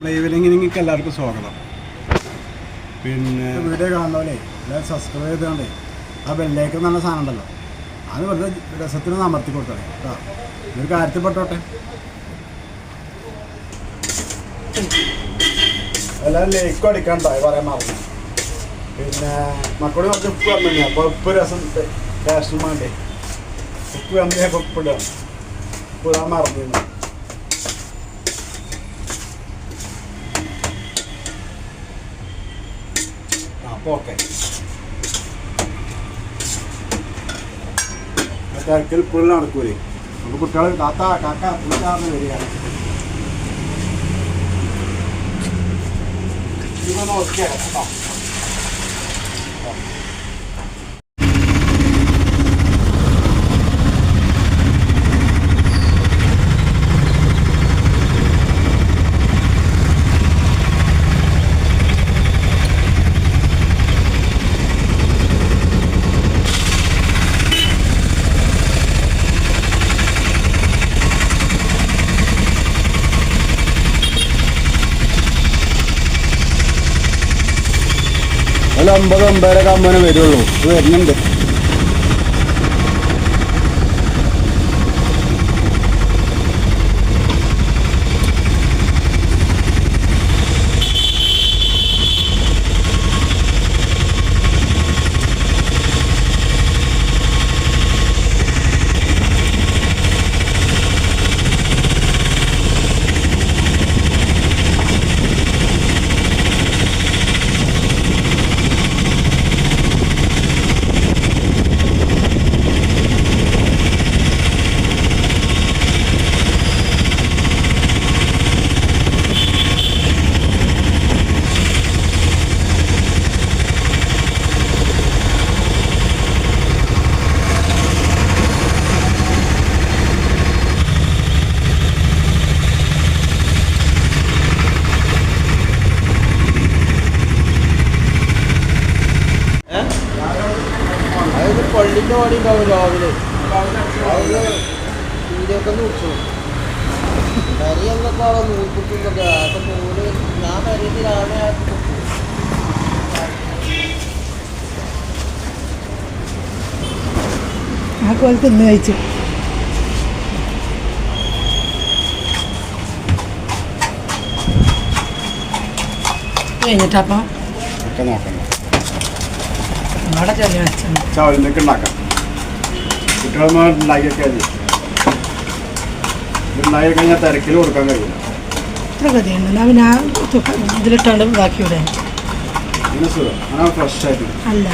ഈവനിങ്ങിലേക്ക് എല്ലാവർക്കും സ്വാഗതം. പിന്നെ വീഡിയോ കാണുന്നവരെ എല്ലാവരും സബ്സ്ക്രൈബ് ചെയ്തുകൊണ്ടേ ആ ബെല്ലേക്ക് നല്ല സാധനം ഉണ്ടല്ലോ അത് വെറുതെ രസത്തിന് അമർത്തി കൊടുത്തോ കേട്ടോ. ഒരു കാര്യത്തിൽ പെട്ടോട്ടെ എല്ലാവരും ലേക്ക് അടിക്കണ്ടോ പറയാൻ മറന്നു. പിന്നെ മക്കളോട് കുറച്ച് ഉപ്പ് വന്നില്ല അപ്പോൾ ഉപ്പ് രസം ടേസ്റ്റിന് വേണ്ടേ? ഉപ്പ് വന്നേ ഉപ്പ് ഉപ്പ് ഇടാൻ മറന്നിരുന്നു ഓക്കെ. തിരക്കിൽ പുള്ളി നടക്കൂലേ. നമുക്ക് കുട്ടികൾ താത്ത കാക്ക പുള്ളിക്കാറിന് വരികയാണ്. ഇതൊന്ന് ഓക്കെ കേട്ടോ. ഒരു ഒമ്പത് ഒമ്പതര ആകുമ്പോൾ വരുള്ളൂ. വരുന്നുണ്ട്. ഉണ്ടാവും രാവിലെ. രാവിലെ വീഡിയൊക്കെ നോക്കും വരി എന്നൊക്കെ അവിടെ നൂൽക്കുട്ടിന്നൊക്കെ അപ്പൊ നൂൽ ഞാൻ വരിയത് രാവിലെ. ആ കോലത്ത് ഇന്ന് കഴിച്ചു കഴിഞ്ഞിട്ടപ്പം ഒക്കെ നോക്കണം. അവിടെ ചെറിയ ചവലിനൊക്കെ ഉണ്ടാക്കാം. കുട്ടികളൊന്നും ഉണ്ടാക്കിയൊക്കെ മതി ഉണ്ടാക്കി കഴിഞ്ഞാൽ തിരക്കിൽ കൊടുക്കാൻ കഴിയില്ല. ഇത്ര ഗതിയുണ്ട്. എന്നാൽ പിന്നെ ആ തുക ഇതിലിട്ടാണ്ട് ബാക്കിയുടെ അങ്ങനെ സുഖം. അങ്ങനെ ഫ്രഷ് ആയിട്ട്. അല്ല.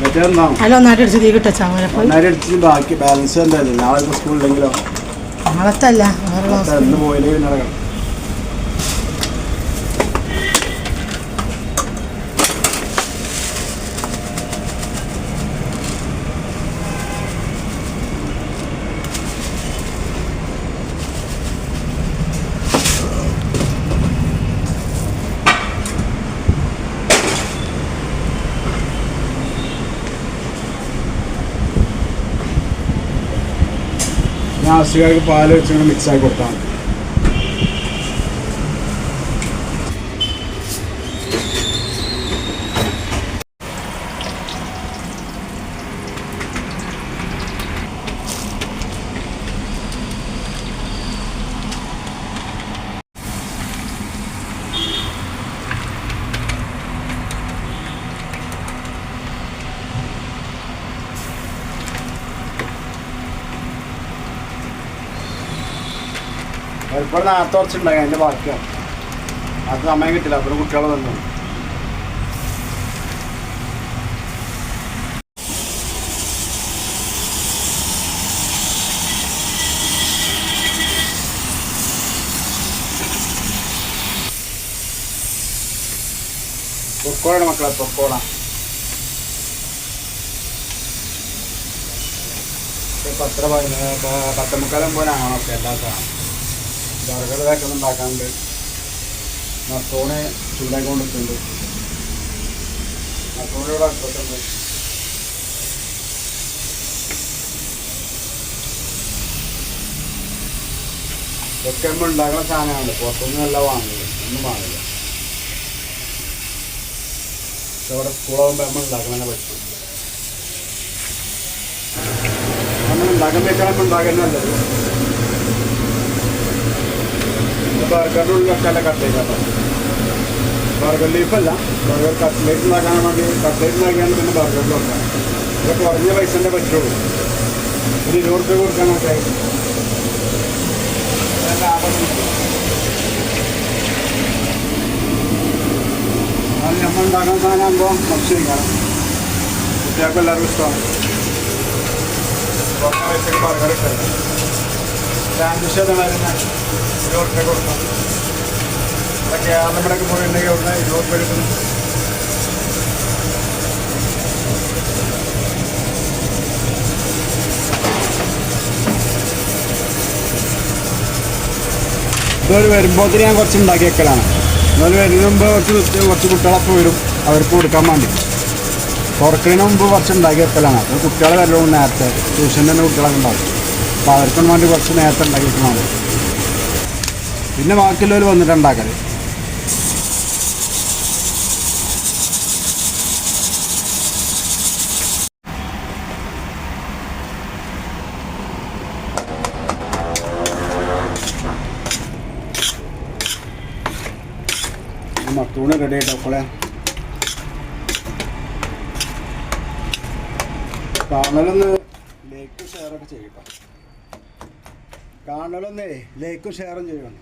മറ്റേ എന്താവും അല്ല ഒന്നായിട്ട് അടിച്ച് തീ കിട്ടച്ചാ അപ്പോൾ ഒന്നര അടിച്ച് ബാക്കി ബാലൻസ് എന്തായാലും നാളെ സ്കൂളിലെങ്കിലോ നാളത്തല്ല വേറെ ക്ലാസ് ഇന്ന് പോയില്ലെങ്കിൽ പിന്നെ നടക്കണം ആവശ്യക്കാർക്ക് പാൽ വെച്ചിങ്ങനെ മിക്സ് ആക്കി കൊടുത്താൽ മതി. ഇപ്പോൾ നേരത്തെ കുറച്ചുണ്ടായി അതിന്റെ ബാക്കിയാണ് അത് സമയം കിട്ടില്ല അപ്പോൾ കുട്ടികളെ തന്നു പൊക്കോളാണ് മക്കളെ പൊക്കോള. പത്ര പത്തമുക്കാലം പോലെ ആണൊക്കെ എല്ലാ സാധനം ബർഗർ ഇതൊക്കെ ഉണ്ടാക്കാനുണ്ട് മത്തോണെ ചൂടാക്കി കൊണ്ടിട്ടുണ്ട്. അടുപ്പത്തുണ്ട് ഇതൊക്കെ നമ്മൾ ഉണ്ടാക്കുന്ന സാധനമാണ് പുറത്തുനിന്നല്ല വാങ്ങുന്നത് ഒന്നും വാങ്ങില്ല അവിടെ സ്കൂളാകുമ്പോൾ നമ്മൾ ഉണ്ടാക്കണേ പറ്റും. നമ്മൾ ഉണ്ടാക്കാൻ വെക്കണം ഉണ്ടാക്കാൻ നല്ലത്. ബർഗറിന്റെ ഉള്ളിലൊക്കെ അല്ല കട്ടേക്കാട്ടോ ബർഗർ ലീഫല്ല ബർഗർ കട്ട്ലേറ്റ് ഉണ്ടാക്കാൻ വേണ്ടി കട്ട്ലേറ്റ് ഉണ്ടാക്കിയാണ് പിന്നെ ബർഗറിൽ വെക്കാം ഇത് കുറഞ്ഞ പൈസന്റെ പറ്റുള്ളൂ. ഒരു ഇരുപത് രൂപ കൊടുക്കാനൊക്കെ ലാഭമൊന്നുമില്ല അത് നമ്മൾ ഉണ്ടാക്കുന്ന സാധനമാകുമ്പോൾ ഭക്ഷണം കുട്ടികൾക്ക് എല്ലാവർക്കും ഇഷ്ടമാണ്. കുറഞ്ഞ പൈസക്ക് ബർഗർ ഇട്ടത് അതായിരുന്നു ഇരുപത് രൂപ കൊടുക്കാം ഞാൻ കുറച്ച് ഉണ്ടാക്കി വെക്കലാണ് എന്നാൽ വരുന്നതിന് മുമ്പ് കുറച്ച് കുറച്ച് കുട്ടികളൊക്കെ വരും. അവർക്ക് കൊടുക്കാൻ വേണ്ടി. തുറക്കുന്നതിന് മുമ്പ് കുറച്ച് ഉണ്ടാക്കി വെക്കലാണ് അപ്പോൾ കുട്ടികളെ വരലും നേരത്തെ. ട്യൂഷന്റെ തന്നെ കുട്ടികളൊക്കെ ഉണ്ടാവും. അപ്പോൾ അവർക്കും വേണ്ടി കുറച്ച് നേരത്തെ ഉണ്ടാക്കി വെക്കണമാണ് പിന്നെ ബാക്കിയുള്ളവർ വന്നിട്ട് ഉണ്ടാക്കൽ. മത്തൂണ് റെഡി ആയിട്ട് അപ്പോളെ കാണലൊന്ന് ഷെയർ ഒക്കെ ചെയ്യട്ടോ കാണലൊന്നേ ലൈക്കും ഷെയറും ചെയ്യണം.